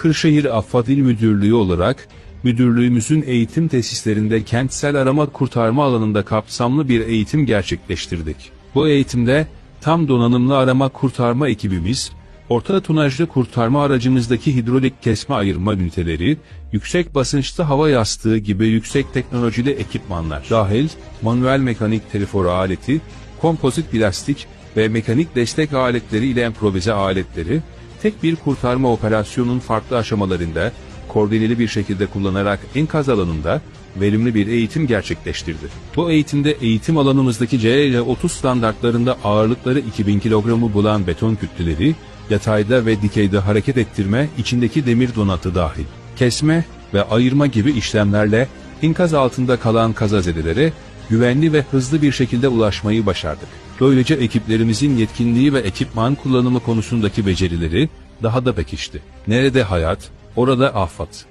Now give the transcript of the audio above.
Kırşehir Affat Müdürlüğü olarak müdürlüğümüzün eğitim tesislerinde kentsel arama kurtarma alanında kapsamlı bir eğitim gerçekleştirdik. Bu eğitimde tam donanımlı arama kurtarma ekibimiz, orta tonajlı kurtarma aracımızdaki hidrolik kesme ayırma üniteleri, yüksek basınçlı hava yastığı gibi yüksek teknolojili ekipmanlar dahil manuel mekanik telefor aleti, kompozit plastik ve mekanik destek aletleri ile improvize aletleri, tek bir kurtarma operasyonunun farklı aşamalarında koordineli bir şekilde kullanarak enkaz alanında verimli bir eğitim gerçekleştirdi. Bu eğitimde eğitim alanımızdaki CL30 standartlarında ağırlıkları 2000 kilogramı bulan beton kütleleri, yatayda ve dikeyde hareket ettirme, içindeki demir donatı dahil, kesme ve ayırma gibi işlemlerle enkaz altında kalan kazazedelere güvenli ve hızlı bir şekilde ulaşmayı başardık. Böylece ekiplerimizin yetkinliği ve ekipman kullanımı konusundaki becerileri daha da pekişti. Nerede hayat, orada afat.